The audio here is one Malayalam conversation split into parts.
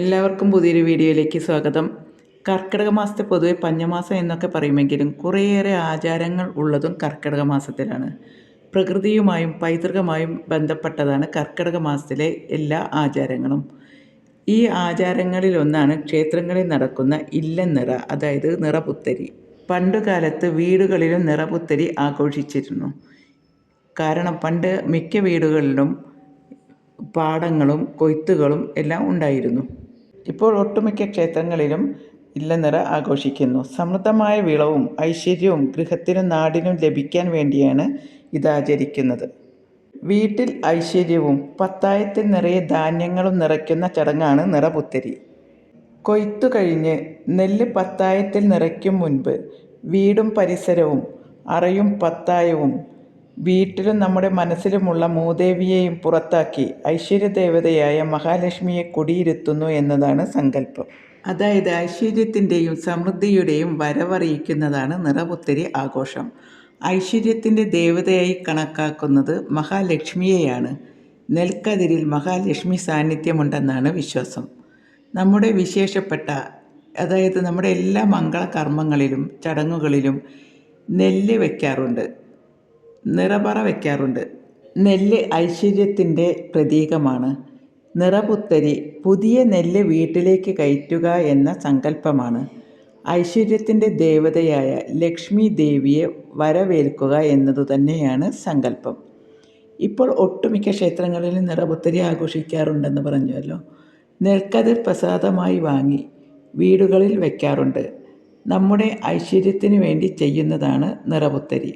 എല്ലാവർക്കും പുതിയൊരു വീഡിയോയിലേക്ക് സ്വാഗതം. കർക്കിടക മാസത്തെ പൊതുവെ പഞ്ഞമാസം എന്നൊക്കെ പറയുമെങ്കിലും കുറേയേറെ ആചാരങ്ങൾ ഉള്ളതും കർക്കിടക മാസത്തിലാണ്. പ്രകൃതിയുമായും പൈതൃകമായും ബന്ധപ്പെട്ടതാണ് കർക്കിടക മാസത്തിലെ എല്ലാ ആചാരങ്ങളും. ഈ ആചാരങ്ങളിലൊന്നാണ് ക്ഷേത്രങ്ങളിൽ നടക്കുന്ന ഇല്ലനിറ അതായത് നിറപുത്തരി. പണ്ടുകാലത്ത് വീടുകളിലും നിറപുത്തരി ആഘോഷിച്ചിരുന്നു. കാരണം പണ്ട് മിക്ക വീടുകളിലും പാടങ്ങളും കൊയ്ത്തുകളും എല്ലാം ഉണ്ടായിരുന്നു. ഇപ്പോൾ ഒട്ടുമിക്ക ക്ഷേത്രങ്ങളിലും ഇല്ലനിറ ആഘോഷിക്കുന്നു. സമൃദ്ധമായ വിളവും ഐശ്വര്യവും ഗൃഹത്തിനും നാടിനും ലഭിക്കാൻ വേണ്ടിയാണ് ഇത് ആചരിക്കുന്നത്. വീട്ടിൽ ഐശ്വര്യവും പത്തായത്തിൽ നിറയെ ധാന്യങ്ങളും നിറയ്ക്കുന്ന ചടങ്ങാണ് നിറപുത്തരി. കൊയ്ത്തു കഴിഞ്ഞ് നെല്ല് പത്തായത്തിൽ നിറയ്ക്കും മുൻപ് വീടും പരിസരവും അറയും പത്തായവും വീട്ടിലും നമ്മുടെ മനസ്സിലുമുള്ള മൂദേവിയെയും പുറത്താക്കി ഐശ്വര്യദേവതയായ മഹാലക്ഷ്മിയെ കുടിയിരുത്തുന്നു എന്നതാണ് സങ്കല്പം. അതായത് ഐശ്വര്യത്തിന്റെയും സമൃദ്ധിയുടെയും വരവറിയിക്കുന്നതാണ് നിറപുത്തരി ആഘോഷം. ഐശ്വര്യത്തിന്റെ ദേവതയായി കണക്കാക്കുന്നത് മഹാലക്ഷ്മിയെയാണ്. നെൽക്കതിരിൽ മഹാലക്ഷ്മി സാന്നിധ്യമുണ്ടെന്നാണ് വിശ്വാസം. നമ്മുടെ വിശേഷപ്പെട്ട അതായത് നമ്മുടെ എല്ലാ മംഗളകർമ്മങ്ങളിലും ചടങ്ങുകളിലും നെല്ല് വയ്ക്കാറുണ്ട് നിറപറ വയ്ക്കാറുണ്ട് നെല്ല് ഐശ്വര്യത്തിന്റെ പ്രതീകമാണ്. നിറപുത്തരി പുതിയ നെല്ല് വീട്ടിലേക്ക് കയറ്റുക എന്ന സങ്കല്പമാണ്. ഐശ്വര്യത്തിന്റെ ദേവതയായ ലക്ഷ്മി ദേവിയെ വരവേൽക്കുക എന്നതു തന്നെയാണ് സങ്കല്പം. ഇപ്പോൾ ഒട്ടുമിക്ക ക്ഷേത്രങ്ങളിലും നിറപുത്തരി ആഘോഷിക്കാറുണ്ടെന്ന് പറഞ്ഞുവല്ലോ. നെൽക്കതിർ പ്രസാദമായി വാങ്ങി വീടുകളിൽ വയ്ക്കാറുണ്ട് നമ്മുടെ ഐശ്വര്യത്തിന് വേണ്ടി ചെയ്യുന്നതാണ് നിറപുത്തരി.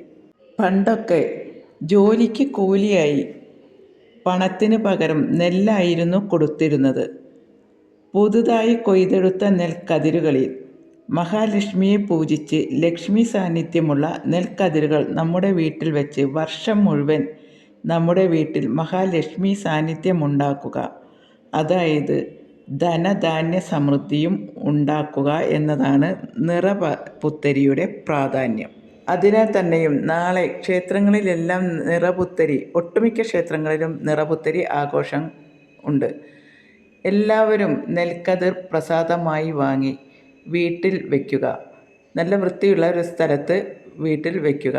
പണ്ടൊക്കെ ജോലിക്ക് കൂലിയായി പണത്തിന് പകരം നെല്ലായിരുന്നു കൊടുത്തിരുന്നത്. പുതുതായി കൊയ്തെടുത്ത നെൽക്കതിരുകളിൽ മഹാലക്ഷ്മിയെ പൂജിച്ച് ലക്ഷ്മി സാന്നിധ്യമുള്ള നെൽക്കതിരുകൾ നമ്മുടെ വീട്ടിൽ വെച്ച് വർഷം മുഴുവൻ നമ്മുടെ വീട്ടിൽ മഹാലക്ഷ്മി സാന്നിധ്യമുണ്ടാക്കുക. അതായത് ധനധാന്യ സമൃദ്ധിയും ഉണ്ടാക്കുക എന്നതാണ് നിറ പുത്തരിയുടെ പ്രാധാന്യം. അതിനാൽ തന്നെയും നാളെ ക്ഷേത്രങ്ങളിലെല്ലാം നിറപുത്തരി ഒട്ടുമിക്ക ക്ഷേത്രങ്ങളിലും നിറപുത്തരി ആഘോഷം ഉണ്ട്. എല്ലാവരും നെൽക്കതിർ പ്രസാദമായി വാങ്ങി വീട്ടിൽ വയ്ക്കുക നല്ല വൃത്തിയുള്ള ഒരു സ്ഥലത്ത് വീട്ടിൽ വയ്ക്കുക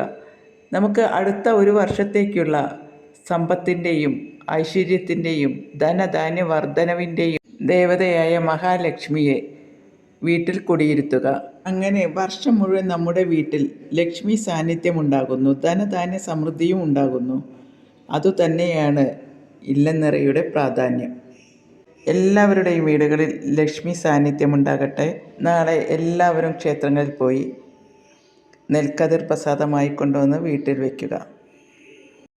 നമുക്ക് അടുത്ത ഒരു വർഷത്തേക്കുള്ള സമ്പത്തിന്റെയും ഐശ്വര്യത്തിന്റെയും ധനധാന്യ വർധനവിന്റെയും ദേവതയായ മഹാലക്ഷ്മിയെ വീട്ടിൽ കുടിയിരുത്തുക. അങ്ങനെ വർഷം മുഴുവൻ നമ്മുടെ വീട്ടിൽ ലക്ഷ്മി സാന്നിധ്യം ഉണ്ടാകുന്നു ധനധാന്യ സമൃദ്ധിയും ഉണ്ടാകുന്നു. അതുതന്നെയാണ് ഇല്ലനിറയുടെ പ്രാധാന്യം. എല്ലാവരുടെയും വീടുകളിൽ ലക്ഷ്മി സാന്നിധ്യമുണ്ടാകട്ടെ. നാളെ എല്ലാവരും ക്ഷേത്രങ്ങളിൽ പോയി നെൽക്കതിർ പ്രസാദമായി കൊണ്ടുവന്ന് വീട്ടിൽ വയ്ക്കുക.